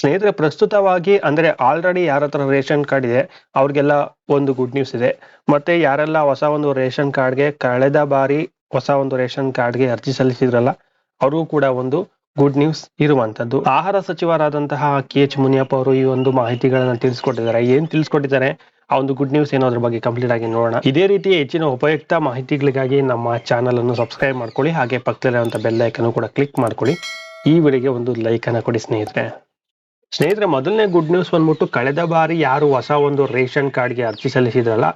ಸ್ನೇಹಿತರೆ, ಪ್ರಸ್ತುತವಾಗಿ ಅಂದ್ರೆ ಆಲ್ರೆಡಿ ಯಾರ ಹತ್ರ ರೇಷನ್ ಕಾರ್ಡ್ ಇದೆ, ಅವ್ರಿಗೆಲ್ಲ ಒಂದು ಗುಡ್ ನ್ಯೂಸ್ ಇದೆ. ಮತ್ತೆ ಯಾರೆಲ್ಲ ಹೊಸ ಒಂದು ರೇಷನ್ ಕಾರ್ಡ್ಗೆ ಕಳೆದ ಬಾರಿ ಹೊಸ ಒಂದು ರೇಷನ್ ಕಾರ್ಡ್ಗೆ ಅರ್ಜಿ ಸಲ್ಲಿಸಿದ್ರಲ್ಲ ಅವ್ರಿಗೂ ಕೂಡ ಒಂದು ಗುಡ್ ನ್ಯೂಸ್ ಇರುವಂತದ್ದು. ಆಹಾರ ಸಚಿವರಾದಂತಹ ಕೆ ಎಚ್ ಮುನಿಯಪ್ಪ ಅವರು ಈ ಒಂದು ಮಾಹಿತಿಗಳನ್ನ ತಿಳಿಸ್ಕೊಟ್ಟಿದ್ದಾರೆ. ಏನ್ ತಿಳಿಸ್ಕೊಟ್ಟಿದ್ದಾರೆ? ಆ ಒಂದು ಗುಡ್ ನ್ಯೂಸ್ ಏನೋ ಅದ್ರ ಬಗ್ಗೆ ಕಂಪ್ಲೀಟ್ ಆಗಿ ನೋಡೋಣ. ಇದೇ ರೀತಿ ಹೆಚ್ಚಿನ ಉಪಯುಕ್ತ ಮಾಹಿತಿಗಳಿಗಾಗಿ ನಮ್ಮ ಚಾನಲ್ ಅನ್ನು ಸಬ್ಸ್ಕ್ರೈಬ್ ಮಾಡ್ಕೊಳ್ಳಿ, ಹಾಗೆ ಪಕ್ಕದಲ್ಲಿರುವಂತ ಬೆಲ್ ಐಕನ್ ಕೂಡ ಕ್ಲಿಕ್ ಮಾಡ್ಕೊಳ್ಳಿ. ಈ ವಿಡಿಯೋಗೆ ಒಂದು ಲೈಕ್ ಅನ್ನ ಕೊಡಿ ಸ್ನೇಹಿತರೆ. ಸ್ನೇಹಿತರೆ, ಮೊದಲನೇ ಗುಡ್ ನ್ಯೂಸ್ ಬಂದ್ಬಿಟ್ಟು ಕಳೆದ ಬಾರಿ ಯಾರು ಹೊಸ ಒಂದು ರೇಷನ್ ಕಾರ್ಡ್ಗೆ ಅರ್ಜಿ ಸಲ್ಲಿಸಿದ್ರಲ್ಲ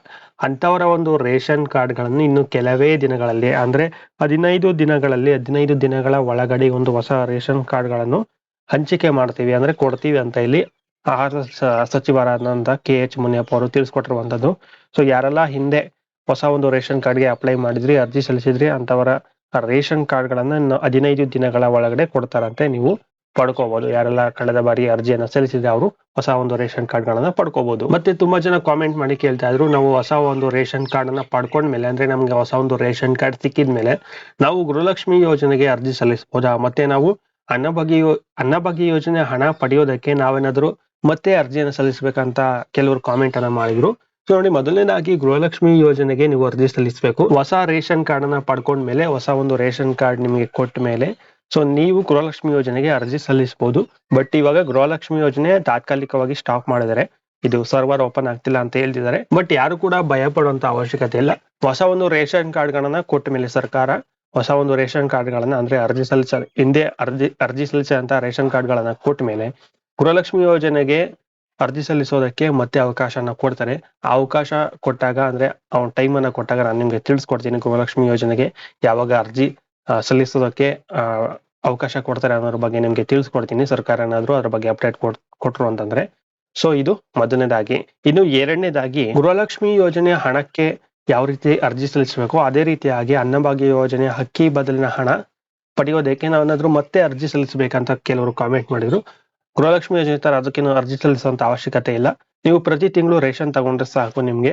ಅಂತವರ ಒಂದು ರೇಷನ್ ಕಾರ್ಡ್ಗಳನ್ನು ಇನ್ನು ಕೆಲವೇ ದಿನಗಳಲ್ಲಿ, ಅಂದ್ರೆ ಹದಿನೈದು ದಿನಗಳಲ್ಲಿ, ಹದಿನೈದು ದಿನಗಳ ಒಳಗಡೆ ಒಂದು ಹೊಸ ರೇಷನ್ ಕಾರ್ಡ್ಗಳನ್ನು ಹಂಚಿಕೆ ಮಾಡ್ತೀವಿ, ಅಂದ್ರೆ ಕೊಡ್ತೀವಿ ಅಂತ ಇಲ್ಲಿ ಆಹಾರ ಸಚಿವರಾದಂತ ಕೆ ಎಚ್ ಮುನಿಯಪ್ಪ ಅವರು ತಿಳಿಸ್ಕೊಟ್ಟಿರುವಂತದ್ದು ಸೊ ಯಾರೆಲ್ಲ ಹಿಂದೆ ಹೊಸ ಒಂದು ರೇಷನ್ ಕಾರ್ಡ್ಗೆ ಅಪ್ಲೈ ಮಾಡಿದ್ರಿ, ಅರ್ಜಿ ಸಲ್ಲಿಸಿದ್ರಿ ಅಂತವರ ರೇಷನ್ ಕಾರ್ಡ್ಗಳನ್ನ ಇನ್ನು ಹದಿನೈದು ದಿನಗಳ ಒಳಗಡೆ ಕೊಡ್ತಾರಂತೆ ನೀವು. ಪಡ್ಕೋಬಹುದು ಯಾರೆಲ್ಲ ಕಳೆದ ಬಾರಿ ಅರ್ಜಿಯನ್ನ ಸಲ್ಲಿಸಿದ್ರೆ ಅವರು ಹೊಸ ಒಂದು ರೇಷನ್ ಕಾರ್ಡ್ ಗಳನ್ನ ಪಡ್ಕೋಬಹುದು ಮತ್ತೆ ತುಂಬಾ ಜನ ಕಾಮೆಂಟ್ ಮಾಡಿ ಕೇಳ್ತಾ ಇದ್ರು, ನಾವು ಹೊಸ ಒಂದು ರೇಷನ್ ಕಾರ್ಡ್ ಅನ್ನ ಪಡ್ಕೊಂಡ್ಮೇಲೆ, ಅಂದ್ರೆ ನಮ್ಗೆ ಹೊಸ ಒಂದು ರೇಷನ್ ಕಾರ್ಡ್ ಸಿಕ್ಕಿದ್ಮೇಲೆ ನಾವು ಗೃಹಲಕ್ಷ್ಮಿ ಯೋಜನೆಗೆ ಅರ್ಜಿ ಸಲ್ಲಿಸಬಹುದಾ ಮತ್ತೆ ನಾವು ಅನ್ನಭಾಗ್ಯ ಅನ್ನಭಾಗಿ ಅನ್ನಭಾಗ್ಯ ಯೋಜನೆ ಹಣ ಪಡೆಯೋದಕ್ಕೆ ನಾವೇನಾದ್ರು ಮತ್ತೆ ಅರ್ಜಿಯನ್ನು ಸಲ್ಲಿಸಬೇಕಂತ ಕೆಲವರು ಕಾಮೆಂಟ್ ಅನ್ನ ಮಾಡಿದ್ರು. ಸೊ ನೋಡಿ, ಮೊದಲನೇದಾಗಿ ಗೃಹಲಕ್ಷ್ಮಿ ಯೋಜನೆಗೆ ನೀವು ಅರ್ಜಿ ಸಲ್ಲಿಸಬೇಕು. ಹೊಸ ರೇಷನ್ ಕಾರ್ಡ್ ಅನ್ನ ಪಡ್ಕೊಂಡ್ಮೇಲೆ, ಹೊಸ ಒಂದು ರೇಷನ್ ಕಾರ್ಡ್ ನಿಮಗೆ ಕೊಟ್ಟ ಮೇಲೆ ಸೊ ನೀವು ಗೃಹಲಕ್ಷ್ಮಿ ಯೋಜನೆಗೆ ಅರ್ಜಿ ಸಲ್ಲಿಸಬಹುದು. ಬಟ್ ಇವಾಗ ಗೃಹಲಕ್ಷ್ಮಿ ಯೋಜನೆ ತಾತ್ಕಾಲಿಕವಾಗಿ ಸ್ಟಾಪ್ ಮಾಡಿದ್ದಾರೆ ಇದು ಸರ್ವರ್ ಓಪನ್ ಆಗ್ತಿಲ್ಲ ಅಂತ ಹೇಳ್ತಿದ್ದಾರೆ. ಬಟ್ ಯಾರು ಕೂಡ ಭಯ ಪಡುವಂತ ಅವಶ್ಯಕತೆ ಇಲ್ಲ. ಹೊಸ ಒಂದು ರೇಷನ್ ಕಾರ್ಡ್ ಗಳನ್ನ ಕೊಟ್ಟ ಮೇಲೆ ಸರ್ಕಾರ ಹೊಸ ಒಂದು ರೇಷನ್ ಕಾರ್ಡ್ ಗಳನ್ನ ಅಂದ್ರೆ ಅರ್ಜಿ ಸಲ್ಲಿಸ, ಹಿಂದೆ ಅರ್ಜಿ ಅರ್ಜಿ ಸಲ್ಲಿಸಿದಂತ ರೇಷನ್ ಕಾರ್ಡ್ ಗಳನ್ನ ಕೊಟ್ಟ ಮೇಲೆ ಗೃಹಲಕ್ಷ್ಮಿ ಯೋಜನೆಗೆ ಅರ್ಜಿ ಸಲ್ಲಿಸೋದಕ್ಕೆ ಮತ್ತೆ ಅವಕಾಶನ ಕೊಡ್ತಾರೆ. ಆ ಅವಕಾಶ ಕೊಟ್ಟಾಗ ಅಂದ್ರೆ ಅವ್ನ ಟೈಮ್ ಅನ್ನ ಕೊಟ್ಟಾಗ ನಾನು ನಿಮ್ಗೆ ತಿಳಿಸ್ಕೊಡ್ತೀನಿ ಗೃಹಲಕ್ಷ್ಮಿ ಯೋಜನೆಗೆ ಯಾವಾಗ ಅರ್ಜಿ ಸಲ್ಲಿಸೋದಕ್ಕೆ ಅವಕಾಶ ಕೊಡ್ತಾರೆ ಅನ್ನೋದ್ರ ಬಗ್ಗೆ ನಿಮ್ಗೆ ತಿಳಿಸ್ಕೊಡ್ತೀನಿ. ಸರ್ಕಾರ ಏನಾದ್ರು ಅದ್ರ ಬಗ್ಗೆ ಅಪ್ಡೇಟ್ ಕೊಟ್ ಕೊಟ್ರು ಅಂತಂದ್ರೆ. ಸೊ ಇದು ಮೊದಲನೇದಾಗಿ. ಇನ್ನು ಎರಡನೇದಾಗಿ, ಗೃಹಲಕ್ಷ್ಮಿ ಯೋಜನೆ ಹಣಕ್ಕೆ ಯಾವ ರೀತಿ ಅರ್ಜಿ ಸಲ್ಲಿಸಬೇಕು? ಅದೇ ರೀತಿಯಾಗಿ ಅನ್ನಭಾಗ್ಯ ಯೋಜನೆ ಅಕ್ಕಿ ಬದಲಿನ ಹಣ ಪಡೆಯೋದಕ್ಕೆ ನಾವೇನಾದ್ರೂ ಮತ್ತೆ ಅರ್ಜಿ ಸಲ್ಲಿಸಬೇಕಂತ ಕೆಲವರು ಕಾಮೆಂಟ್ ಮಾಡಿದ್ರು. ಗೃಹಲಕ್ಷ್ಮಿ ಯೋಜನೆ ತರ ಅದಕ್ಕೇನು ಅರ್ಜಿ ಸಲ್ಲಿಸುವಂತ ಅವಶ್ಯಕತೆ ಇಲ್ಲ. ನೀವು ಪ್ರತಿ ತಿಂಗಳು ರೇಷನ್ ತಗೊಂಡ್ರೆ ಸಾಕು ನಿಮ್ಗೆ.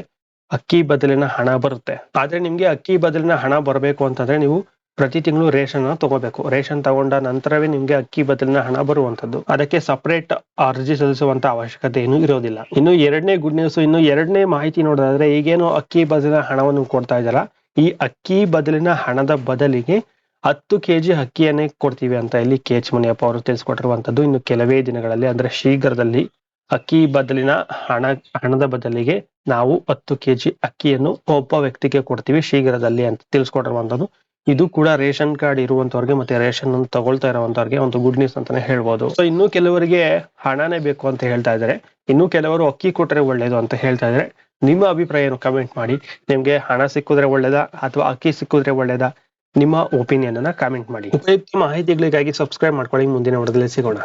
ಅಕ್ಕಿ ಬದಲಿನ ಹಣ ಬರುತ್ತೆ. ಆದ್ರೆ ನಿಮ್ಗೆ ಅಕ್ಕಿ ಬದಲಿನ ಹಣ ಬರಬೇಕು ಅಂತಂದ್ರೆ ನೀವು ಪ್ರತಿ ತಿಂಗಳು ರೇಷನ್ ತಗೋಬೇಕು. ರೇಷನ್ ತಗೊಂಡ ನಂತರವೇ ನಿಮ್ಗೆ ಅಕ್ಕಿ ಬದಲಿನ ಹಣ ಬರುವಂತದ್ದು ಅದಕ್ಕೆ ಸಪರೇಟ್ ಅರ್ಜಿ ಸಲ್ಲಿಸುವಂತ ಅವಶ್ಯಕತೆ ಏನು ಇರೋದಿಲ್ಲ. ಇನ್ನು ಎರಡನೇ ಗುಡ್ ನ್ಯೂಸ್ ಇನ್ನು ಎರಡನೇ ಮಾಹಿತಿ ನೋಡೋದಾದ್ರೆ ಈಗೇನು ಅಕ್ಕಿ ಬದಲಿನ ಹಣವನ್ನು ಕೊಡ್ತಾ ಇದ್ದಾರ? ಈ ಅಕ್ಕಿ ಬದಲಿನ ಹಣದ ಬದಲಿಗೆ ಹತ್ತು ಕೆಜಿ ಅಕ್ಕಿಯನ್ನೇ ಕೊಡ್ತೀವಿ ಅಂತ ಇಲ್ಲಿ ಕೆ ಎಚ್ ಮುನಿಯಪ್ಪ ಅವರು ತಿಳಿಸ್ಕೊಟ್ಟಿರುವಂತದ್ದು ಇನ್ನು ಕೆಲವೇ ದಿನಗಳಲ್ಲಿ ಅಂದ್ರೆ ಶೀಘ್ರದಲ್ಲಿ ಅಕ್ಕಿ ಬದಲಿನ ಹಣ, ಹಣದ ಬದಲಿಗೆ ನಾವು ಹತ್ತು ಕೆಜಿ ಅಕ್ಕಿಯನ್ನು ಒಬ್ಬ ವ್ಯಕ್ತಿಗೆ ಕೊಡ್ತೀವಿ ಶೀಘ್ರದಲ್ಲಿ ಅಂತ ತಿಳಿಸ್ಕೊಟ್ಟಿರುವಂತದ್ದು ಇದು ಕೂಡ ರೇಷನ್ ಕಾರ್ಡ್ ಇರುವಂತವ್ರಿಗೆ ಮತ್ತೆ ರೇಷನ್ ಅನ್ನು ತಗೊಳ್ತಾ ಇರುವಂತವ್ರಿಗೆ ಒಂದು ಗುಡ್ ನ್ಯೂಸ್ ಅಂತಾನೆ ಹೇಳ್ಬೋದು. ಸೊ ಇನ್ನು ಕೆಲವರಿಗೆ ಹಣನೇ ಬೇಕು ಅಂತ ಹೇಳ್ತಾ ಇದ್ದಾರೆ. ಇನ್ನು ಕೆಲವರು ಅಕ್ಕಿ ಕೊಟ್ರೆ ಒಳ್ಳೇದು ಅಂತ ಹೇಳ್ತಾ ಇದ್ದಾರೆ. ನಿಮ್ಮ ಅಭಿಪ್ರಾಯ ಏನು ಕಮೆಂಟ್ ಮಾಡಿ. ನಿಮ್ಗೆ ಹಣ ಸಿಕ್ಕಿದ್ರೆ ಒಳ್ಳೇದಾ ಅಥವಾ ಅಕ್ಕಿ ಸಿಕ್ಕಿದ್ರೆ ಒಳ್ಳೇದಾ? ನಿಮ್ಮ ಒಪಿನಿಯನ್ ಅನ್ನ ಕಾಮೆಂಟ್ ಮಾಡಿ. ಉಪಯುಕ್ತ ಮಾಹಿತಿಗಳಿಗಾಗಿ ಸಬ್ಸ್ಕ್ರೈಬ್ ಮಾಡ್ಕೊಳ್ಳಿ. ಮುಂದಿನ ವಿಡಿಯೋದಲ್ಲಿ ಸಿಗೋಣ.